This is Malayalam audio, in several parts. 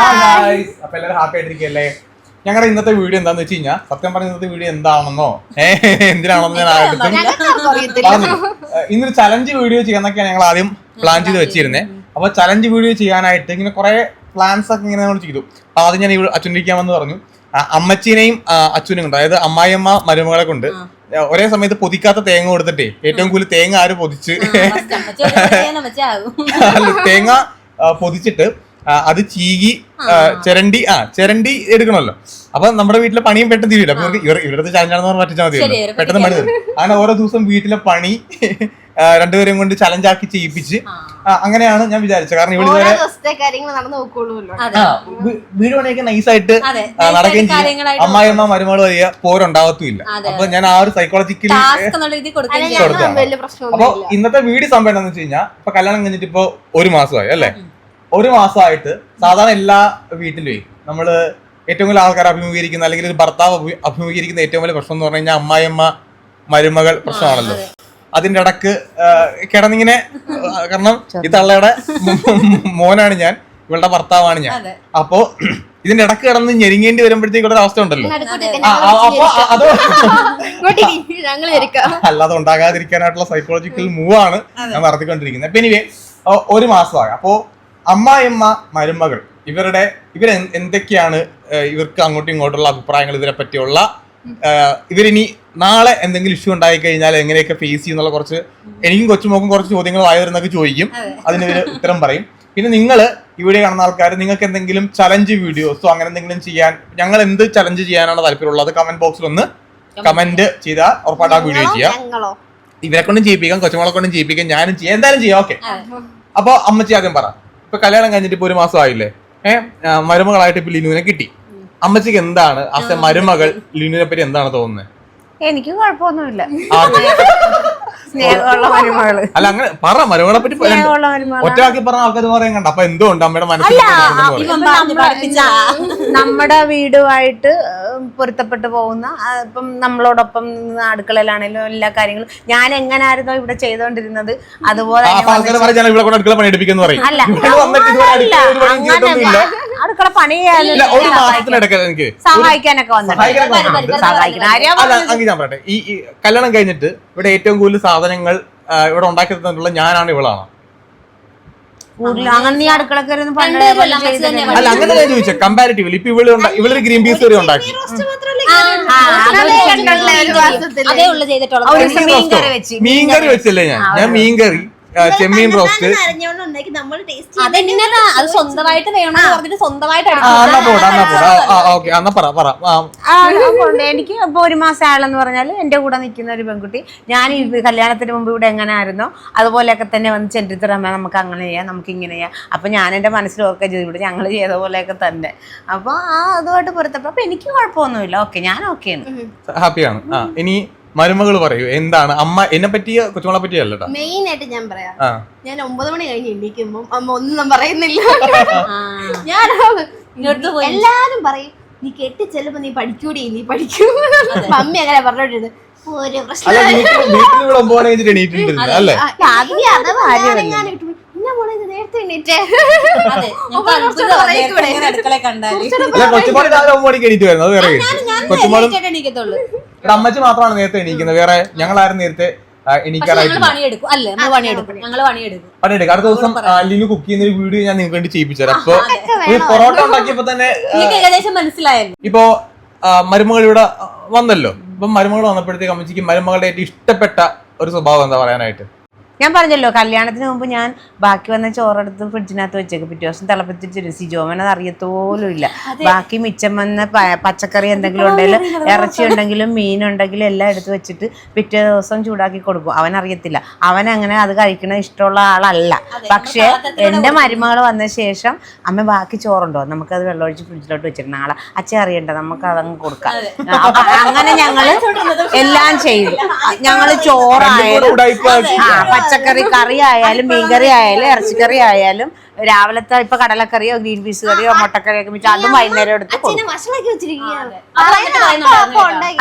അപ്പൊ എല്ലാവരും ഹാപ്പി ആയിട്ടിരിക്കല്ലേ ഞങ്ങളുടെ ഇന്നത്തെ വീഡിയോ എന്താന്ന് വെച്ച് കഴിഞ്ഞാൽ സത്യം പറഞ്ഞ ഇന്നത്തെ വീഡിയോ എന്താണെന്നോ? എന്തിനാണെന്നോ ഞാൻ ആയിട്ടും പറഞ്ഞു. ഇന്നൊരു ചലഞ്ച് വീഡിയോ ചെയ്യാന്നൊക്കെയാണ് ഞങ്ങൾ ആദ്യം പ്ലാൻ ചെയ്ത് വെച്ചിരുന്നേ. അപ്പൊ ചലഞ്ച് വീഡിയോ ചെയ്യാനായിട്ട് ഇങ്ങനെ കുറെ പ്ലാൻസ് ഒക്കെ ഇങ്ങനെ നമ്മൾ ചെയ്തു. അപ്പൊ ആദ്യം ഞാൻ ഇവിടെ അച്ഛനിരിക്കാമെന്ന് പറഞ്ഞു. അമ്മച്ചീനെയും അച്ഛനും കൊണ്ട് അതായത് അമ്മായിയമ്മ മരുമകളെ കൊണ്ട്. ഒരേ സമയത്ത് പൊതിക്കാത്ത തേങ്ങ കൊടുത്തിട്ടേ ഏറ്റവും കൂടുതൽ തേങ്ങ ആര് പൊതിച്ച്? തേങ്ങ പൊതിച്ചിട്ട് അത് ചീകി ചിരണ്ടി ആ ചിരണ്ടി എടുക്കണമല്ലോ. അപ്പൊ നമ്മുടെ വീട്ടിലെ പണിയും പെട്ടെന്ന് തീരില്ല അപ്പൊ ഇവർ- ഇവരുടെ ചലഞ്ചാണെന്ന് പറഞ്ഞാൽ പറ്റിച്ചാൽ മതി പെട്ടെന്ന് പണി തീരും അങ്ങനെ ഓരോ ദിവസം വീട്ടിലെ പണി രണ്ടുപേരെയും കൊണ്ട് ചലഞ്ചാക്കി ചെയ്യിപ്പിച്ച് അങ്ങനെയാണ് ഞാൻ വിചാരിച്ചത്. കാരണം ഇവിടെ വീട് പണിയൊക്കെ നൈസായിട്ട് നടക്കുകയും കാര്യങ്ങളായിട്ട് ചെയ്യും അമ്മായിയമ്മ മരുമകൾ വരിക പോരുണ്ടാവത്തുമില്ല. അപ്പൊ ഞാൻ ആ ഒരു സൈക്കോളജിക്കൽ. വലിയ അപ്പൊ ഇന്നത്തെ വീട് സംഭവം എന്താണെന്ന് വെച്ച് കഴിഞ്ഞാൽ ഇപ്പൊ കല്യാണം കഴിഞ്ഞിട്ട് ഇപ്പൊ ഒരു മാസമായി അല്ലെ? ഒരു മാസമായിട്ട് സാധാരണ എല്ലാ വീട്ടിലും നമ്മൾ ഏറ്റവും കൂടുതൽ ആൾക്കാർ അഭിമുഖീകരിക്കുന്ന അല്ലെങ്കിൽ ഒരു ഭർത്താവ് അഭിമുഖീകരിക്കുന്ന ഏറ്റവും വലിയ പ്രശ്നം എന്ന് പറഞ്ഞു കഴിഞ്ഞാൽ അമ്മായിയമ്മ മരുമകൾ പ്രശ്നമാണല്ലോ. അതിന്റെ ഇടയ്ക്ക് കിടന്നിങ്ങനെ കാരണം ഈ തള്ളയുടെ മോനാണ് ഞാൻ ഇവളുടെ ഭർത്താവാണ് ഞാൻ. അപ്പോ ഇതിന്റെ ഇടയ്ക്ക് കിടന്ന് ഞെരുങ്ങേണ്ടി വരുമ്പോഴത്തേക്കുള്ള ഒരു അവസ്ഥ ഉണ്ടല്ലോ. അത്. അല്ലാതെ ഉണ്ടാകാതിരിക്കാനായിട്ടുള്ള സൈക്കോളജിക്കൽ മൂവ് ആണ് ഞാൻ നടത്തിക്കൊണ്ടിരിക്കുന്നത്. അപ്പൊ എനിവേ ഒരു മാസമായി. അപ്പോ അമ്മായിയമ്മ മരുമകൾ. ഇവരുടെ ഇവർ എന്തൊക്കെയാണ് ഇവർക്ക് അങ്ങോട്ടും ഇങ്ങോട്ടുള്ള അഭിപ്രായങ്ങൾ ഇതിനെ പറ്റിയുള്ള ഇവരിനി നാളെ എന്തെങ്കിലും ഇഷ്യൂ ഉണ്ടായി കഴിഞ്ഞാൽ എങ്ങനെയൊക്കെ ഫേസ് ചെയ്യുന്നുള്ള കുറച്ച് എനിക്കും കൊച്ചുമോക്കും കുറച്ച് ചോദ്യങ്ങൾ വായി വരുന്നൊക്കെ ചോദിക്കും. അതിന് ഇവർ ഉത്തരം പറയും. പിന്നെ നിങ്ങൾ ഇവിടെ കാണുന്ന ആൾക്കാർ നിങ്ങൾക്ക് എന്തെങ്കിലും ചലഞ്ച് വീഡിയോസോ അങ്ങനെ എന്തെങ്കിലും ചെയ്യാൻ ഞങ്ങൾ എന്ത് ചലഞ്ച് ചെയ്യാനാണ് താല്പര്യമുള്ളത്? കമന്റ് ബോക്സിൽ ഒന്ന് കമന്റ് ചെയ്താൽ ഉറപ്പായിട്ട് ആ വീഡിയോ ചെയ്യാം. ഇവരെ കൊണ്ടും ചെയ്യിപ്പിക്കാം കൊച്ചുമോളെ കൊണ്ടും ചെയ്യിപ്പിക്കാം ഞാനും ചെയ്യാം എന്തായാലും ചെയ്യാം ഓക്കെ അപ്പൊ അമ്മച്ചി ആദ്യം പറ. ഇപ്പൊ കല്യാണം കഴിഞ്ഞിട്ട് ഇപ്പൊ ഒരു മാസം ആയില്ലേ? ഏഹ് മരുമകളായിട്ട് ഇപ്പൊ ലിനുവിനെ കിട്ടി. അമ്മച്ചിക്ക് എന്താണ്? അസ മരുമകൾ ലിനുവിനെ പറ്റി എന്താണ് തോന്നുന്നത് എനിക്ക് കുഴപ്പമൊന്നുമില്ല. സ്നേഹമുള്ള മരുമകൾ. അല്ല അങ്ങനെ പറ മരുമകളെ പറ്റി പറ. സ്നേഹമുള്ള ഒറ്റവാക്കി പറഞ്ഞ ആൾക്കാർ പറയാൻ കണ്ട. അപ്പൊ എന്തുകൊണ്ട് അമ്മയുടെ മനസ്സിൽ നമ്മുടെ വീടുമായിട്ട് പൊരുത്തപ്പെട്ടു പോകുന്ന ഇപ്പം നമ്മളോടൊപ്പം നിന്ന് അടുക്കളയിലാണെങ്കിലും എല്ലാ കാര്യങ്ങളും. ഞാൻ എങ്ങനായിരുന്നോ ഇവിടെ ചെയ്തോണ്ടിരുന്നത്. അതുപോലെ അല്ല അങ്ങനെ അടുക്കള പണി ചെയ്യാനും ഇല്ല ഒരു മാസത്തിനിടയ്ക്ക് എനിക്ക് സഹായിക്കാനൊക്കെ വന്നിട്ടുണ്ട്. സഹായിക്കാനൊക്കെ വന്നിട്ടുണ്ട്. ആരെയാ അല്ല അങ്ങനെ ഞാൻ പറയട്ടെ. ഈ ഈ കല്യാണം കഴിഞ്ഞിട്ട് ഇവിടെ ഏറ്റവും കൂടുതൽ സാധനങ്ങൾ ആ, ഇവിടെ ഉണ്ടാക്കി തന്നിട്ടുള്ള ഞാനാണ് ഇവളാണ്. കൂടുതൽ അങ്ങനെ നീ അടുക്കള കയറി ഒന്നും പണ്ട് രണ്ടുപേരും പോലെ അമ്മച്ചി ചെയ്തിട്ടില്ല. അല്ല അങ്ങനെ ഞാൻ ചോദിച്ചത് കമ്പാരിറ്റീവ്ലി ഇപ്പൊ ഇവൾ ഉണ്ടാ- ഇവളൊരു ഗ്രീൻ പീസ് കറി ഉണ്ടാക്കി. അതേ ഉള്ളു ചെയ്തിട്ടുള്ളത്. ഒരു ദിവസം മീൻ കറി വെച്ച്. മീൻ കറി വെച്ചല്ലേ ഞാൻ? ഞാൻ മീൻ കറി. ആ, ചെമ്മീൻ റോസ്റ്റ് അത് സ്വന്തമായിട്ട് പറഞ്ഞിട്ട് സ്വന്തമായിട്ട്. എനിക്ക് ഇപ്പൊ ഒരു മാസം ആളെന്ന് പറഞ്ഞാൽ എന്റെ കൂടെ നിൽക്കുന്ന ഒരു പെൺകുട്ടി. ഞാൻ ഈ കല്യാണത്തിന് മുമ്പ് ഇവിടെ എങ്ങനെ ആയിരുന്നോ? അതുപോലെയൊക്കെ തന്നെ വന്ന് ചെണ്ടിത്തറ നമുക്ക് അങ്ങനെ ചെയ്യാം നമുക്ക് ഇങ്ങനെ ചെയ്യാം. അപ്പൊ ഞാൻ എന്റെ മനസ്സിൽ ഓർക്കുക ചെയ്തു ഇവിടെ ഞങ്ങൾ ചെയ്ത പോലെയൊക്കെ തന്നെ. അപ്പൊ ആ അതുമായിട്ട് പൊരുത്തപ്പോ അപ്പൊ എനിക്ക് കുഴപ്പമൊന്നുമില്ല. ഓക്കെ ഞാൻ ഓക്കെയാണ് ഹാപ്പിയാണ്. ഇനി മരുമകൾ പറയൂ എന്താണ്? അമ്മ എന്നെ പറ്റിയ കൊച്ചുമോളെ പറ്റിയല്ല കേട്ടോ മെയിൻ ആയിട്ട് ഞാൻ പറയാം. ഞാൻ ഒമ്പത് മണി കഴിഞ്ഞ് എണീക്കുമ്പോ അമ്മ ഒന്നും പറയുന്നില്ല. ഞാൻ ഇങ്ങോട്ട് പോയി. എല്ലാരും പറയും നീ കെട്ടി ചെല്ലുമ്പോ നീ പഠിക്കൂടി നീ പഠിക്കൂ. മമ്മി അങ്ങനെ പറഞ്ഞോണ്ടിരുന്നത് ഒരു പ്രശ്നം കൊച്ചുമോളി ഇവിടെ അമ്മച്ചി മാത്രമാണ് നേരത്തെ എണീക്കുന്നത്. വേറെ നേരത്തെ ഞങ്ങൾ എണീക്കാറായിട്ടില്ല. പണിയെടുക്കും. അല്ലേ? നമ്മൾ പണിയെടുക്കും. ഞങ്ങൾ പണിയെടുക്കും. പണിയെടുക്കും. അടുത്ത ദിവസം ലിനു കുക്ക് ചെയ്യുന്ന ഒരു വീഡിയോ ഞാൻ നിങ്ങൾക്ക് വേണ്ടി ചെയ്യിപ്പിച്ചു തരാം അപ്പൊ ഈ പൊറോട്ട ഉണ്ടാക്കിയപ്പോ തന്നെ നിങ്ങൾക്ക് ഏകദേശം മനസ്സിലായല്ലോ. ഇപ്പോ മരുമകൾ ഇവിടെ വന്നല്ലോ. ഇപ്പൊ മരുമകൾ വന്നപ്പോഴത്തേക്ക് അമ്മച്ചിക്ക് മരുമകളുടെ ഏറ്റവും ഇഷ്ടപ്പെട്ട ഒരു സ്വഭാവം എന്താ പറയാനായിട്ട്? ഞാൻ പറഞ്ഞല്ലോ കല്യാണത്തിന് മുമ്പ് ഞാൻ ബാക്കി വന്ന ചോറെടുത്ത് ഫ്രിഡ്ജിനകത്ത് വെച്ചേക്ക്. പിറ്റേ ദിവസം തിളപ്പിച്ചിട്ട് സിജോമൻ അറിയത്തോലും ഇല്ല. ബാക്കി മിച്ചം വന്ന പച്ചക്കറി എന്തെങ്കിലും ഉണ്ടെങ്കിലും ഇറച്ചി ഉണ്ടെങ്കിലും മീൻ ഉണ്ടെങ്കിലും എല്ലാം എടുത്ത് വെച്ചിട്ട് പിറ്റേ ദിവസം ചൂടാക്കി കൊടുക്കും. അവൻ അറിയത്തില്ല. അവൻ അങ്ങനെ അത് കഴിക്കണ ഇഷ്ടമുള്ള ആളല്ല. പക്ഷേ എന്റെ മരുമകൾ വന്ന ശേഷം അമ്മ ബാക്കി ചോറുണ്ടോ? നമുക്കത് വെള്ളമൊഴിച്ച് ഫ്രിഡ്ജിലോട്ട് വെച്ചിട്ട് നാളെ അച്ഛൻ അറിയണ്ട. നമുക്ക് അതങ്ങ് കൊടുക്കാം അങ്ങനെ ഞങ്ങൾ എല്ലാം ചെയ്തു. ഞങ്ങൾ ചോറായാലും പച്ചക്കറി കറി ആയാലും മീൻകറി ആയാലും ഇറച്ചിക്കറി ആയാലും രാവിലത്തെ ഇപ്പൊ കടലക്കറിയോ ഗ്രീൻ പീസ് കറിയോ മുട്ടക്കറിയൊക്കെ വെച്ചാൽ വെച്ച് അതും വൈകുന്നേരം എടുത്ത്.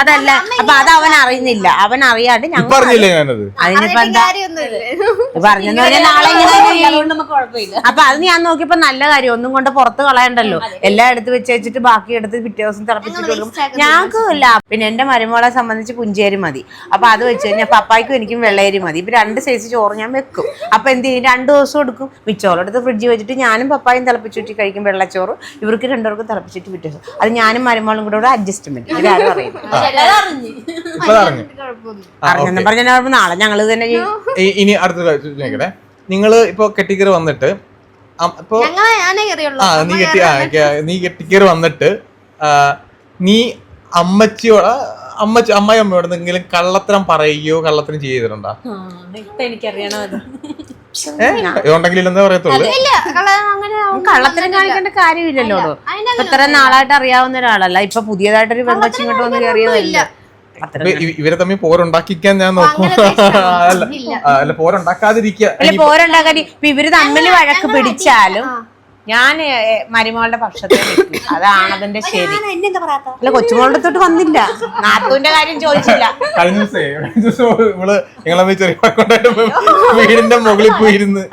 അതല്ല അപ്പൊ അത് അവൻ അറിയുന്നില്ല അവൻ അറിയാണ്ട് ഞാൻ ഞങ്ങൾ അറിഞ്ഞില്ലേ ഞാനത്? അതിനിപ്പോ എന്താ? കാര്യമൊന്നുമില്ല. പറഞ്ഞെന്ന് പറഞ്ഞാൽ നാളെ ഇങ്ങനെ അപ്പൊ അത് ഞാൻ നോക്കിയപ്പോ നല്ല കാര്യം. ഒന്നും കൊണ്ട് പുറത്ത് കളയണ്ടല്ലോ. എല്ലാം എടുത്ത് വെച്ച് വെച്ചിട്ട് ബാക്കി എടുത്ത് പിറ്റേ ദിവസം തിളപ്പിച്ചിട്ട് കൊടുക്കും. ഞങ്ങൾക്ക് ഇല്ല. പിന്നെ എന്റെ മരുമോളെ സംബന്ധിച്ച് പുഞ്ചേരി മതി. അപ്പൊ അത് വെച്ച് കഴിഞ്ഞാൽ പപ്പായ്ക്കും എനിക്കും വെള്ളേരി മതി. ഇപ്പൊ രണ്ട് സൈസ് ചോറ് ഞാൻ വെക്കും. അപ്പൊ എന്ത് ചെയ്യും? രണ്ടു ദിവസം എടുക്കും. മിച്ചോളെടുത്ത് ഫ്രിഡ്ജിൽ വെച്ചിട്ട് ഞാനും പപ്പായും തിളപ്പിച്ചിട്ട് കഴിക്കും വെള്ളച്ചോറ്. ഇവർക്ക് രണ്ടുപേർക്കും തിളപ്പിച്ചിട്ട് വിട്ടു അത് ഞാനും മരുമോളും കൂടെ ഒരു അഡ്ജസ്റ്റ്മെന്റ് അറിഞ്ഞെന്ന് പറഞ്ഞാൽ നാളെ ഞങ്ങൾ തന്നെ ഇനി അടുത്ത നിങ്ങൾ ഇപ്പൊ കെട്ടിക്കറി വന്നിട്ട് നീ കെട്ടി നീ കെട്ടിക്കറി വന്നിട്ട് നീ അമ്മച്ചിയോട് അമ്മച്ചി അമ്മായി അമ്മയോട് എന്തെങ്കിലും കള്ളത്തരം പറയുകയോ കള്ളത്തരം ചെയ്തിട്ടുണ്ടോ? എനിക്കറിയണം പറയത്തുള്ളൂ. കള്ളത്തരം കാണിക്കേണ്ട കാര്യമില്ലല്ലോ ഇത്ര നാളായിട്ട് അറിയാവുന്ന ഒരാളല്ല. ഇപ്പൊ പുതിയതായിട്ടൊരു പെങ്കൊച്ചും ഇങ്ങോട്ട് വന്ന് കയറിയതല്ല? ഇവരെ തമ്മിൽ പോരുണ്ടാക്കിക്കാൻ ഞാൻ നോക്കും. അല്ല പോരുണ്ടാക്കാതിരിക്കുക. പോരുണ്ടാക്കാൻ ഇപ്പൊ ഇവർ തമ്മിൽ വഴക്ക് പിടിച്ചാലും ഞാൻ മരുമകളുടെ പക്ഷത്തെ നിൽക്കും അതാണ് അതിന്റെ ശരി. അല്ല കൊച്ചുമോളുടെ തൊട്ട് വന്നില്ല. നാത്തൂന്റെ കാര്യം ചോദിച്ചില്ല. കഴിഞ്ഞ ദിവസേ കഴിഞ്ഞ ദിവസം ഇവൾ ഞങ്ങളെ ചെറിയ വഴക്കുണ്ടായിട്ട് വീടിന്റെ മുകളിൽ പോയിരുന്ന്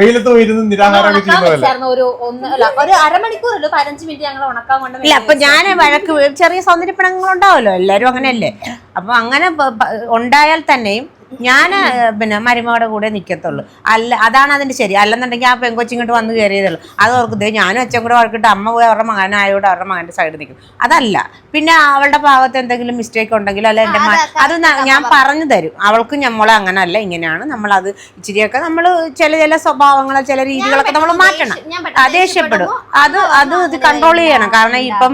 വെയിലത്ത് പോയിരുന്ന് നിരാഹാരമൊക്കെ ചെയ്യുന്നതല്ലേ ഒരു ഒന്ന് അല്ല ഒരു അരമണിക്കൂറല്ലോ പതിനഞ്ച് മിനിറ്റ് ഞങ്ങൾ ഉണക്കാൻ കൊണ്ട് ഇല്ല അപ്പൊ ഞാൻ വഴക്ക് ചെറിയ സൗന്ദര്യപ്പണങ്ങൾ ഉണ്ടാവല്ലോ എല്ലാരും അങ്ങനെയല്ലേ? അപ്പൊ അങ്ങനെ ഉണ്ടായാൽ തന്നെയും ഞാൻ പിന്നെ മരുമകളുടെ കൂടെ നിൽക്കത്തുള്ളൂ അല്ല അതാണ് അതിന്റെ ശരി. അല്ലെന്നുണ്ടെങ്കിൽ ആ പെങ്കൊച്ചിങ്ങോട്ട് വന്ന് കയറിയതുള്ളൂ അത് ഓർക്കുന്നത് ഞാനും അച്ഛൻ കൂടെ വഴക്കിട്ട് അമ്മ പോയി അവരുടെ മകനായോട് അവരുടെ മകന്റെ സൈഡിൽ നിൽക്കും അതല്ല. പിന്നെ അവളുടെ ഭാഗത്ത് എന്തെങ്കിലും മിസ്റ്റേക്ക് ഉണ്ടെങ്കിൽ അല്ല എന്റെ അത് ഞാൻ പറഞ്ഞു തരും. അവൾക്ക് നമ്മളെ അങ്ങനല്ല ഇങ്ങനെയാണ്. നമ്മൾ അത് ഇച്ചിരിയൊക്കെ നമ്മൾ ചില ചില സ്വഭാവങ്ങൾ ചില രീതികളൊക്കെ നമ്മൾ മാറ്റണം. ദേഷ്യപ്പെടും. അത് അത് ഇത് കൺട്രോൾ ചെയ്യണം. കാരണം ഇപ്പം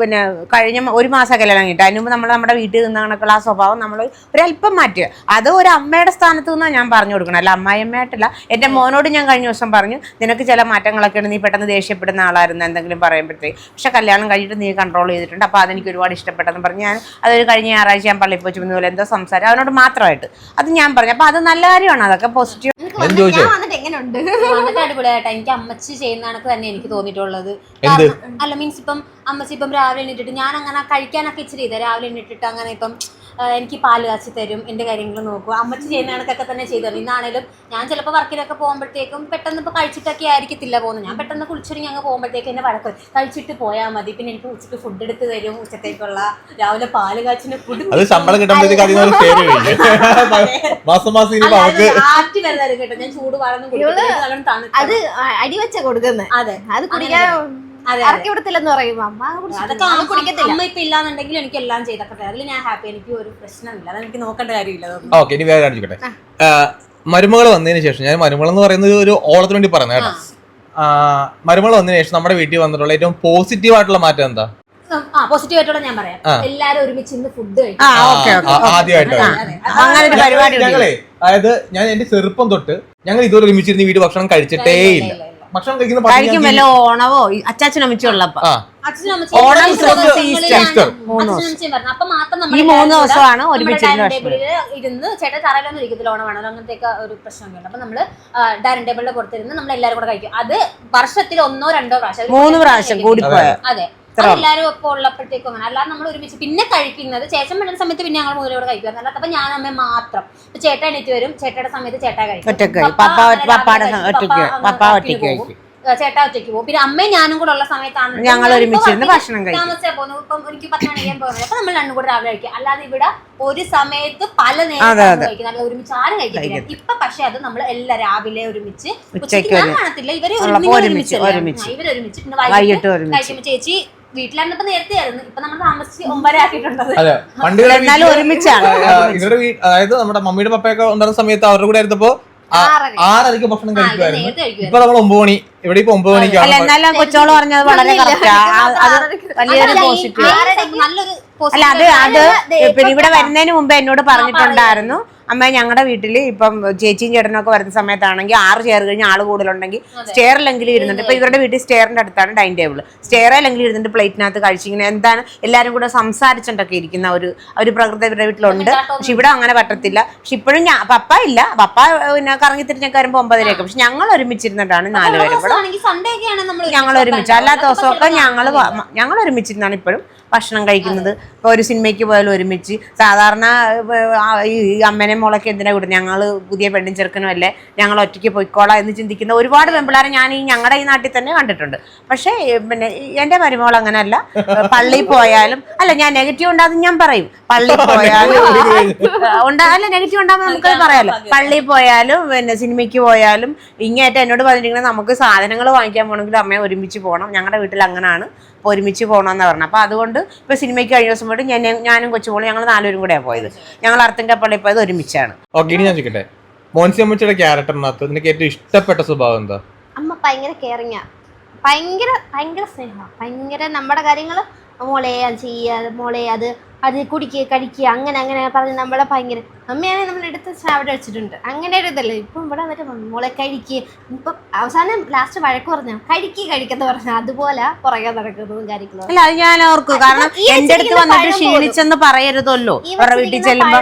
പിന്നെ കഴിഞ്ഞ ഒരു മാസം കല്യാണം കിട്ടും അതിന് മുമ്പ് നമ്മൾ നമ്മുടെ വീട്ടിൽ നിന്ന് കണക്കുള്ള ആ സ്വഭാവം നമ്മൾ ഒരല്പം മാറ്റുക. അത് ഒരു അമ്മയുടെ സ്ഥാനത്ത് നിന്നാണ് ഞാൻ പറഞ്ഞു കൊടുക്കണം. അല്ല അമ്മായിയമ്മയായിട്ടല്ല. എന്റെ മോനോട് ഞാൻ കഴിഞ്ഞ ദിവസം പറഞ്ഞു നിനക്ക് ചില മാറ്റങ്ങളൊക്കെ ഉണ്ട്. നീ പെട്ടെന്ന് ദേഷ്യപ്പെടുന്ന ആളായിരുന്നു എന്തെങ്കിലും പറയുമ്പോഴത്തേക്ക്. പക്ഷെ കല്യാണം കഴിഞ്ഞിട്ട് നീ കൺട്രോൾ ചെയ്തിട്ടുണ്ട്. അപ്പോൾ അതെനിക്ക് ഒരുപാട് ഇഷ്ടപ്പെട്ടെന്ന് പറഞ്ഞ് ഞാൻ അതൊരു കഴിഞ്ഞ ഞായറാഴ്ച ഞാൻ പള്ളിയിൽ പോയി പോലെ എന്തോ സംസാരം അവനോട് മാത്രമായിട്ട്. അത് ഞാൻ പറഞ്ഞു. അപ്പോൾ അത് നല്ല കാര്യമാണ്. അതൊക്കെ പോസിറ്റീവ് എന്ത് വന്നിട്ട് അടിപൊളിയായിട്ടാ എനിക്ക് അമ്മച്ചി ചെയ്യുന്ന കണക്ക് തന്നെ എനിക്ക് തോന്നിയിട്ടുള്ളത്. കാരണം- അല്ല മീൻസ് ഇപ്പം അമ്മച്ചി ഇപ്പം രാവിലെ എണ്ണിട്ടിട്ട് ഞാൻ അങ്ങനെ കഴിക്കാനൊക്കെ ഇച്ചിരി ഇതാ. രാവിലെ എണ്ണിട്ടിട്ട് അങ്ങനെ ഇപ്പം ആ, എനിക്ക് പാൽ കാച്ചി തരും എന്റെ കാര്യങ്ങൾ നോക്കും. അമ്മച്ചി ചെയ്യുന്ന കണക്കൊക്കെ തന്നെ ചെയ്തു തരും. ഇന്നാണേലും ഞാൻ ചിലപ്പോൾ വർക്കിലൊക്കെ പോകുമ്പോഴത്തേക്കും പെട്ടെന്ന് ഇപ്പോൾ കഴിച്ചിട്ടൊക്കെ ആയിരിക്കത്തില്ല പോകുന്നത്. ഞാൻ പെട്ടെന്ന് കുളിച്ചൊരുങ്ങി അങ്ങ് പോകുമ്പോഴത്തേക്ക് എന്നെ വഴക്ക് പറയും. കഴിച്ചിട്ട് പോയാൽ മതി. പിന്നെ എനിക്ക് ഉച്ചയ്ക്ക് ഫുഡ് എടുത്ത് തരും. ഉച്ചത്തേക്കുള്ള രാവിലെ പാൽ കാച്ചിന് ഫുഡ് അത് ശമ്പളം കിട്ടുമ്പോഴത്തേക്ക് അതിനൊരു ഷെയർ കഴിഞ്ഞു മാസം മാസം അവർക്ക് ആറ്റി കേട്ടോ. ഞാൻ ചൂട് വളർന്നു തണുത്ത അത് അടിവെച്ച കൊടുക്കുന്നത് അതെ. അത് കുടിക്കാൻ അതെ, ഇറക്കി വിടത്തില്ലെന്ന് പറയും. അമ്മ കുടിക്കത്തില്ല. അമ്മ ഇപ്പൊ ഇല്ലാന്നുണ്ടെങ്കിൽ എനിക്ക് എല്ലാം ചെയ്തൊക്കെ അതിൽ ഞാൻ ഹാപ്പി. എനിക്ക് ഒരു പ്രശ്നമില്ല. അത് എനിക്ക് നോക്കേണ്ട കാര്യമില്ല ഓക്കെ ഇനി വേറെ കാണിച്ചോട്ടെ മരുമകൾ വന്നതിന് ശേഷം ഞാൻ മരുമകൾ എന്ന് പറയുന്നത് ഒരു ഓളത്തിന് വേണ്ടി പറയുന്നത് കേട്ടോ. മരുമകൾ വന്നതിന് ശേഷം നമ്മുടെ വീട്ടിൽ വന്നിട്ടുള്ള ഏറ്റവും പോസിറ്റീവ് ആയിട്ടുള്ള മാറ്റം എന്താ? ആ പോസിറ്റീവ് ആയിട്ടുള്ള ഞാൻ പറയാം. ആ. എല്ലാരും ഒരുമിച്ച് ഇന്ന് ഫുഡ് കഴിക്കും. ആ ഓക്കെ ആ, ഓക്കെ ആദ്യമായിട്ട് അങ്ങനെ ഒരു പരിപാടി. ഞങ്ങളെ അതായത് ഞാൻ എന്റെ ചെറുപ്പം തൊട്ട് ഞങ്ങൾ ഇതുവരെ ഒരുമിച്ചിരുന്ന് വീട് ഭക്ഷണം കഴിച്ചിട്ടേ ഇല്ല. ഭക്ഷണം കഴിക്കുന്ന ഓണവോ അച്ചാച്ചനും അമ്മച്ചുള്ളപ്പോ ആ. അച്ഛനും അമ്മച്ചി ഓണം, ഈ ക്രിസ്മസ്, ദിവസങ്ങളിലാണ് ഈസ്റ്റർ. ഈസ്റ്റർ. മൂന്ന് ഈ ദിവസമാണ് ഒരുമിച്ചിരുന്ന് ഇരുന്ന് ചേട്ടൻ തറയിലൊന്നും ഇരിക്കത്തില്ല ഓണമാണല്ലോ. അങ്ങനത്തെയൊക്കെ ഒരു പ്രശ്നമൊക്കെ അപ്പൊ നമ്മൾ ഡൈനിങ് ടേബിളിന്റെ പുറത്തിരുന്ന് നമ്മൾ എല്ലാവരും കൂടെ കഴിക്കും. അത് വർഷത്തിൽ ഒന്നോ രണ്ടോ പ്രാവശ്യം. മൂന്ന് പ്രാവശ്യം കൂടി അതെ. അത് എല്ലാവരും ഒപ്പം ഉള്ളപ്പോഴത്തേക്കും അങ്ങനെ. അല്ലാതെ നമ്മൾ ഒരുമിച്ച് പിന്നെ കഴിക്കുന്നത് ചേച്ചൻ വരുന്ന സമയത്ത് പിന്നെ ഞങ്ങൾ മൂന്നിലൂടെ കഴിക്കുക അല്ലാതെ അപ്പൊ ഞാൻ അമ്മ മാത്രം. ഇപ്പൊ ചേട്ടൻ എണീറ്റ് വരും. ചേട്ടയുടെ സമയത്ത് ചേട്ടാ കഴിക്കും. ചേട്ടാ ഒറ്റയ്ക്ക് പോകും. പിന്നെ അമ്മയും ഞാനും കൂടെ ഉള്ള സമയത്താണ്. ഞങ്ങൾ ഒരുമിച്ച് ഭക്ഷണം. താമസിച്ചാ പോകുന്നത്. ഇപ്പം എനിക്ക് പത്ത് മണിക്കാൻ പോകുന്നത്. അപ്പൊ നമ്മൾ രണ്ടും കൂടെ രാവിലെ കഴിക്കും. അല്ലാതെ ഇവിടെ ഒരു സമയത്ത് പല നേരം കഴിക്കും. കഴിക്കുന്നത് ഒരുമിച്ച് ആരും കഴിക്കില്ല ഇപ്പൊ പക്ഷെ അത് നമ്മൾ എല്ലാ രാവിലെ ഒരുമിച്ച് ഉച്ചയ്ക്ക് ഞാൻ കാണത്തില്ല. ഇവർ ഒരുമിച്ച്, ഇവരൊരുമിച്ച് ഒരുമിച്ച്. ഇവർ ഒരുമിച്ച്. പിന്നെ വൈകിട്ട് ചേച്ചി വീട്ടിലായിരുന്നപ്പോ നേരത്തെ ആയിരുന്നു. ഇപ്പൊ നമ്മൾ താമസിച്ച് ഒമ്പര ആക്കിയിട്ടുണ്ടത് അതെ പണ്ടുകാല എന്നാലും ഒരുമിച്ചാണ്. ഇവരുടെ വീ അതായത് നമ്മുടെ മമ്മിയുടെ പപ്പയൊക്കെ ഉണ്ടായിരുന്ന സമയത്ത് അവരുടെ കൂടെ ആയിരുന്നപ്പോ ആ- ആറര. ആറരയ്ക്ക് ഭക്ഷണം കഴിക്കുമായിരുന്നു നേരത്തെ കഴിക്കുമായിരുന്നു ഇപ്പൊ നമ്മൾ ഒമ്പത് മണി ഇവിടെ ഇപ്പൊ ഒമ്പത് അല്ല മണിക്കാണ് എന്നാലും കൊച്ചോൾ പറഞ്ഞത് വളരെ കറക്റ്റാ അത് വലിയൊരു അതല്ല, ഈ പോസിറ്റീവ് നല്ലൊരു അല്ല അത് positive അത് പിന്നെ ഇവിടെ വരുന്നതിന് മുമ്പ് എന്നോട് പറഞ്ഞിട്ടുണ്ടായിരുന്നു. അമ്മ ഞങ്ങളുടെ വീട്ടിൽ ഇപ്പം ചേച്ചിയും ചേട്ടനൊക്കെ വരുന്ന സമയത്താണെങ്കിൽ ആറ് ചെയർ കഴിഞ്ഞ് ആൾ കൂടുതലുണ്ടെങ്കിൽ സ്റ്റെയറിലെങ്കിലും ഇരുന്നുണ്ട് ഇപ്പം ഇവരുടെ വീട്ടിൽ സ്റ്റെയറിന്റെ അടുത്താണ് ഡൈനിങ് ടേബിൾ സ്റ്റെയറിലെങ്കിലും ഇരുന്നിട്ട് പ്ലേറ്റിനകത്ത് കഴിച്ചിങ്ങനെ എന്താണ് എല്ലാവരും കൂടെ സംസാരിച്ചിട്ടൊക്കെ ഇരിക്കുന്ന ഒരു ഒരു പ്രകൃതി ഇവരുടെ വീട്ടിലുണ്ട്. പക്ഷെ ഇവിടെ അങ്ങനെ പറ്റത്തില്ല. പക്ഷെ ഇപ്പോഴും ഞാൻ പപ്പ ഇല്ല. പപ്പ പിന്നെ കറങ്ങി തിരിഞ്ഞൊക്കെ വരുമ്പോൾ ഒമ്പതരയൊക്കെ. പക്ഷെ ഞങ്ങൾ ഒരുമിച്ചിരുന്നിട്ടാണ് നാലുപേരും കൂടെ ഞങ്ങൾ ഒരുമിച്ച് അല്ലാത്ത ദിവസമൊക്കെ ഞങ്ങൾ ഞങ്ങൾ ഒരുമിച്ചിരുന്നാണ് ഇപ്പോഴും. ഭക്ഷണം കഴിക്കുന്നത്. ഇപ്പോൾ ഒരു സിനിമയ്ക്ക് പോയാലും ഒരുമിച്ച്. സാധാരണ ഈ അമ്മനെ മോളൊക്കെ എന്തിനാ വിടും ഞങ്ങൾ പുതിയ പെണ്ണും ചെറുക്കനും അല്ലേ? ഞങ്ങൾ ഒറ്റയ്ക്ക് പൊയ്ക്കോളാം എന്ന് ചിന്തിക്കുന്ന ഒരുപാട് പെമ്പിളാരെ ഞാൻ ഈ ഞങ്ങളുടെ ഈ നാട്ടിൽ തന്നെ കണ്ടിട്ടുണ്ട്. പക്ഷേ പിന്നെ എന്റെ എന്റെ മരുമോൾ അങ്ങനെയല്ല പള്ളിയിൽ പോയാലും അല്ല ഞാൻ നെഗറ്റീവ് ഉണ്ടാകും ഞാൻ പറയും. പള്ളി പോയാലും ഉണ്ടാ അല്ല നെഗറ്റീവ് ഉണ്ടാകുമ്പോൾ നമുക്ക് പറയാലോ. പള്ളി പോയാലും പിന്നെ സിനിമയ്ക്ക് പോയാലും ഇങ്ങേറ്റം എന്നോട് പറഞ്ഞിരിക്കുന്നത് നമുക്ക് സാധനങ്ങൾ വാങ്ങിക്കാൻ പോകണമെങ്കിൽ അമ്മയെ ഒരുമിച്ച് പോകണം ഞങ്ങളുടെ വീട്ടിൽ അങ്ങനെയാണ് ഒരുമിച്ച് പോകണമെന്നാണ് പറഞ്ഞത് അപ്പോൾ അതുകൊണ്ട് ഇപ്പോൾ സിനിമയ്ക്ക് കഴിഞ്ഞ ദിവസം പോയിട്ട് ഞാൻ ഞാനും കൊച്ചുമോളും ഞങ്ങൾ നാലുപേരും കൂടെയാണ് പോയത്. ഞങ്ങൾ അർത്തുങ്കപ്പള്ളി പോയത് ഒരുമിച്ചാണ്. ഓക്കെ ഇനി ഞാൻ ചോദിക്കട്ടെ. മോൻസി അമ്മച്ചിയുടെ ക്യാരക്ടറിനകത്ത് നിനക്ക് ഏറ്റവും ഇഷ്ടപ്പെട്ട സ്വഭാവം എന്താ? അമ്മ ഭയങ്കര കെയറിങ്ങാ ഭയങ്കര ഭയങ്കര സ്നേഹമാണ് ഭയങ്കര നമ്മുടെ കാര്യങ്ങൾ മോളെ അത് ചെയ്യുക മോളെ അത് അത് കുടിക്കുക കഴിക്കുക അങ്ങനെ അങ്ങനെ പറഞ്ഞ് നമ്മളെ ഭയങ്കര അമ്മയാണെങ്കിൽ നമ്മൾ എടുത്ത് അവിടെ വെച്ചിട്ടുണ്ട്. അങ്ങനെ ഒരു ഇതല്ലേ. ഇപ്പം ഇവിടെ വന്നിട്ട് മോളെ കഴിക്കുക ഇപ്പം അവസാനം ലാസ്റ്റ് വഴക്ക് പറഞ്ഞു കഴിക്കുക കഴിക്കുന്ന പറഞ്ഞു. അതുപോലെ പുറകെ നടക്കുന്നതും കാര്യങ്ങളും. അല്ല അത് ഞാൻ ഓർക്കും. കാരണം അടുത്ത് വന്നിട്ട്. ക്ഷീണിച്ചെന്ന് പറയരുതല്ലോ. അവരുടെ വീട്ടിൽ ചെല്ലുമ്പോൾ.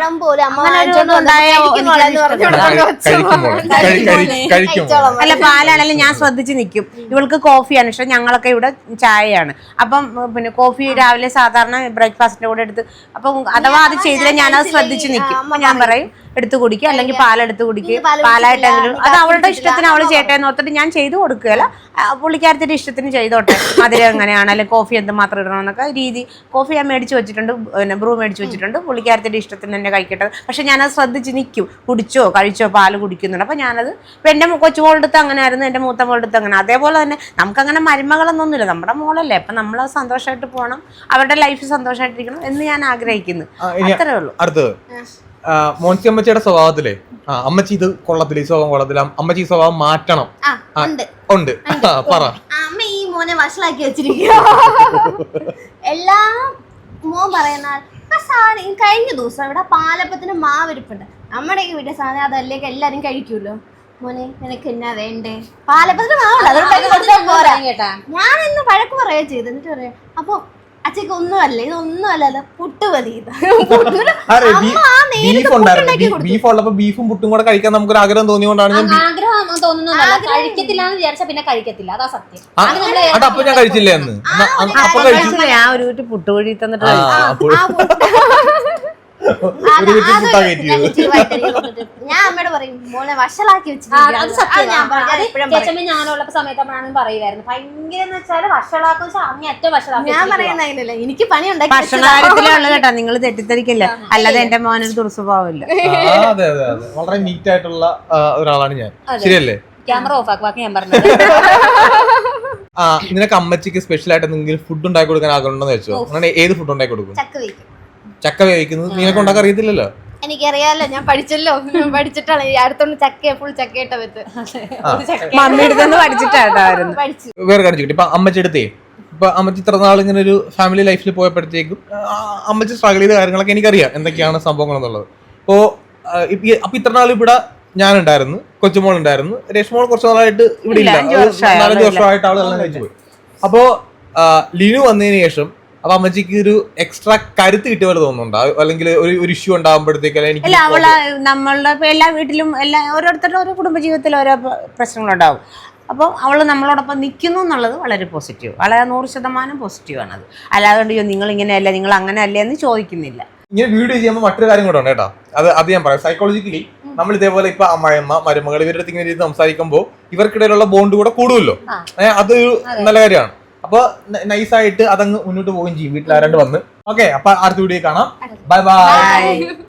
അല്ല പാലാണെങ്കിലും ഞാൻ ശ്രദ്ധിച്ച് നിൽക്കും. ഇവൾക്ക് കോഫിയാണ് പക്ഷെ ഞങ്ങളൊക്കെ ഇവിടെ ചായയാണ്. അപ്പം പിന്നെ കോഫി രാവിലെ സാധാരണ ബ്രേക്ക്ഫാസ്റ്റിന്റെ കൂടെ എടുത്ത് അപ്പം അഥവാ അത് ചെയ്തില്ല ഞാൻ അത് ശ്രദ്ധിച്ചു നിൽക്കും ഞാൻ പറയും. എടുത്ത് കുടിക്കുക അല്ലെങ്കിൽ പാലെടുത്ത് കുടിക്കുക പാലായിട്ടെങ്കിലും അത് അവളുടെ ഇഷ്ടത്തിന് അവൾ ചേട്ടൻ ഓർത്തിട്ട് ഞാൻ ചെയ്തു കൊടുക്കുകയല്ല. പുള്ളിക്കാരത്തിന്റെ ഇഷ്ടത്തിന് ചെയ്തോട്ടെ. മധുരം എങ്ങനെയാണ്? അല്ലെങ്കിൽ കോഫി എന്തുമാത്രം ഇടണം എന്നൊക്കെ രീതി. കോഫി ഞാൻ മേടിച്ച് വെച്ചിട്ടുണ്ട് പിന്നെ ബ്രൂ മേടിച്ച് വെച്ചിട്ടുണ്ട്. പുള്ളിക്കാരത്തിന്റെ ഇഷ്ടത്തിന് തന്നെ കഴിക്കട്ടെ. പക്ഷെ ഞാനത് ശ്രദ്ധിച്ച് നിൽക്കും. കുടിച്ചോ കഴിച്ചോ പാൽ കുടിക്കുന്നുണ്ട്. അപ്പൊ ഞാനത് ഇപ്പൊ എന്റെ കൊച്ചുമോളെടുത്ത് അങ്ങനെ ആയിരുന്നു എന്റെ മൂത്ത മോളെടുത്ത് അടുത്ത് അങ്ങനെ. അതേപോലെ തന്നെ നമുക്കങ്ങനെ മരുമകളൊന്നുമില്ല നമ്മുടെ മോളല്ലേ. അപ്പൊ നമ്മൾ സന്തോഷമായിട്ട് പോകണം അവരുടെ ലൈഫ് സന്തോഷമായിട്ടിരിക്കണം എന്ന് ഞാൻ ആഗ്രഹിക്കുന്നു. അത്രേ ഉള്ളൂ. മോൻസി അമ്മച്ചിയുടെ സ്വഭാവത്തിലെ? ആ അമ്മച്ചി ഇത് കൊള്ളത്തില്ല? ഈ സ്വഭാവം കൊള്ളത്തില്ല. അമ്മച്ചി ഈ സ്വഭാവം മാറ്റണം. ആ ഉണ്ട്. ആ, പറ. അമ്മ ഈ മോനെ വഷളാക്കി വെച്ചിരിക്കുക എല്ലാം മോൻ പറയുന്ന ആ സാധനം ഈ കഴിഞ്ഞ ദിവസം ഇവിടെ പാലപ്പത്തിന് മാവരിപ്പുണ്ട്. നമ്മുടെ ഈ വീട്ടിൽ സാധനം അതല്ലേക്ക് എല്ലാരും കഴിക്കൂലോ മോനെ നിനക്ക് എന്നാ വേണ്ടേ? പാലപ്പത്തിന് മാവല്ല. അതുകൊണ്ട് അത് കൊടുത്താൽ പോരാ. കേട്ടാ. ഞാൻ ഇന്ന് വഴക്ക് പറയുക ചെയ്തു എന്നിട്ട് പറയാം അപ്പൊ അച്ഛക്ക് ഒന്നുമല്ല പുട്ട് മതി ബീഫ്. ഉള്ളപ്പോ പുട്ടും കൂടെ കഴിക്കാൻ നമുക്കൊരു ആഗ്രഹം തോന്നിയോണ്ടാണ് ഞാൻ ബീ- ആഗ്രഹം തോന്നുന്നതല്ല കഴിക്കത്തില്ല എന്ന് വിചാരിച്ചാ പിന്നെ കഴിക്കത്തില്ല. അതാ സത്യം. അത് അപ്പൊ ഞാൻ കഴിച്ചില്ലേ അന്ന് അപ്പൊ കഴിച്ചില്ല? ഞാൻ ഒരു തന്നിട്ട് ഞാൻ അമ്മയോട് പറയും മോളെ വഷളാക്കി പറഞ്ഞു, എപ്പോഴും ഞാനുള്ള സമയത്താണ് പറയുമായിരുന്നു. ഭയങ്കര എന്ന് വെച്ചാൽ വഷളാക്കും അങ്ങേ അറ്റ വഷളാക്കി ഞാൻ പറയുന്ന അങ്ങനെയല്ല. എനിക്ക് പണി ഉണ്ടാക്കി ഭക്ഷണ കേട്ടോ. നിങ്ങൾ തെറ്റിദ്ധരിക്കില്ല. അല്ലാതെ എന്റെ മോനൊരു ദുർസ്വഭാവമില്ല ആ, അതെ അതെ അതെ. വളരെ നീറ്റ് ആയിട്ടുള്ള ഒരാളാണ് ഞാൻ. ശരിയല്ലേ? ക്യാമറ ഓഫ് ആക്കി ഞാൻ പറഞ്ഞത്. ആ നിനക്ക് അമ്മച്ചിക്ക് സ്പെഷ്യൽ ആയിട്ട് എന്തെങ്കിലും ഫുഡ് ഉണ്ടാക്കി കൊടുക്കാൻ ആഗ്രഹം ഉണ്ടെന്ന് വെച്ചോ അങ്ങനെ ഏത് ഫുഡ് ഉണ്ടാക്കി കൊടുക്കും? ചക്ക വേവിക്കുന്നത് നിനക്ക് ഉണ്ടാക്കാൻ അറിയത്തില്ലല്ലോ? എനിക്കറിയാലോ ഞാൻ പഠിച്ചല്ലോ. ഞാൻ പഠിച്ചിട്ടാണ് ഈ അടുത്തോണ്ട് ചക്ക ഫുൾ ചക്കയിട്ട വെച്ച് മമ്മിയുടെ പഠിച്ചിട്ടായിരുന്നു പഠിച്ചു. വേറെ കാണിച്ചു കിട്ടി ഇപ്പൊ അമ്മച്ചെടുത്തേ ഇപ്പൊ അമ്മച്ചി ഇത്ര നാൾ ഇങ്ങനെ ഒരു ഫാമിലി ലൈഫിൽ പോയപ്പോഴത്തേക്കും അമ്മച്ചി സ്ട്രഗിൾ ചെയ്ത കാര്യങ്ങളൊക്കെ എനിക്കറിയാം. എന്തൊക്കെയാണ് സംഭവങ്ങൾ എന്നുള്ളത്. അപ്പോ അപ്പൊ ഇത്ര നാൾ ഇവിടെ ഞാൻ ഉണ്ടായിരുന്നു കൊച്ചുമോൾ ഉണ്ടായിരുന്നു രേഷ്മോൾ കുറച്ച് നാളായിട്ട് ഇവിടെ ഇല്ല, നാലഞ്ച് ആൾ വർഷമായിട്ട് ആളെല്ലാം എല്ലാം കഴിച്ചു പോയി. അപ്പോ ലിനു വന്നതിന് ശേഷം അപ്പൊ അമ്മച്ചിക്ക് ഒരു എക്സ്ട്രാ കരുത്ത് കിട്ടിയ പോലെ തോന്നുന്നുണ്ടോ? അല്ലെങ്കിൽ ഒരു ഒരു ഇഷ്യൂ ഉണ്ടാകുമ്പോഴത്തേക്ക് അല്ല അവൾ നമ്മളുടെ എല്ലാ വീട്ടിലും എല്ലാ ഓരോരുത്തരുടെ ഓരോ കുടുംബജീവിതത്തിൽ ഓരോ പ്ര- പ്രശ്നങ്ങളുണ്ടാവും. അപ്പോൾ അവൾ നമ്മളോടൊപ്പം നിൽക്കുന്നു എന്നുള്ളത് വളരെ പോസിറ്റീവ് വളരെ നൂറ് ശതമാനം പോസിറ്റീവാണ് അത് അല്ലാതെ "അയ്യോ, നിങ്ങൾ ഇങ്ങനെയല്ല നിങ്ങൾ അങ്ങനെയല്ല എന്ന് ചോദിക്കുന്നില്ല. ഇങ്ങനെ വീഡിയോ ചെയ്യുമ്പോൾ മറ്റൊരു കാര്യം കൂടെ ഉണ്ട് കേട്ടോ. അത് അത് ഞാൻ പറയാം. സൈക്കോളജിക്കലി നമ്മൾ ഇതേപോലെ ഇപ്പൊ അമ്മയമ്മ മരുമകൾ ഇവരുടെ ഇങ്ങനെ സംസാരിക്കുമ്പോൾ ഇവർക്കിടയിലുള്ള ബോണ്ട് കൂടെ കൂടുമല്ലോ. അത്. നല്ല കാര്യമാണ്. അപ്പൊ നൈസായിട്ട് അതങ്ങ് മുന്നോട്ട് പോവുകയും ചെയ്യും. വീട്ടിൽ ആരാണ്ട് വന്ന്. ഓക്കെ അപ്പൊ അടുത്ത വീഡിയോ കാണാം. Bye bye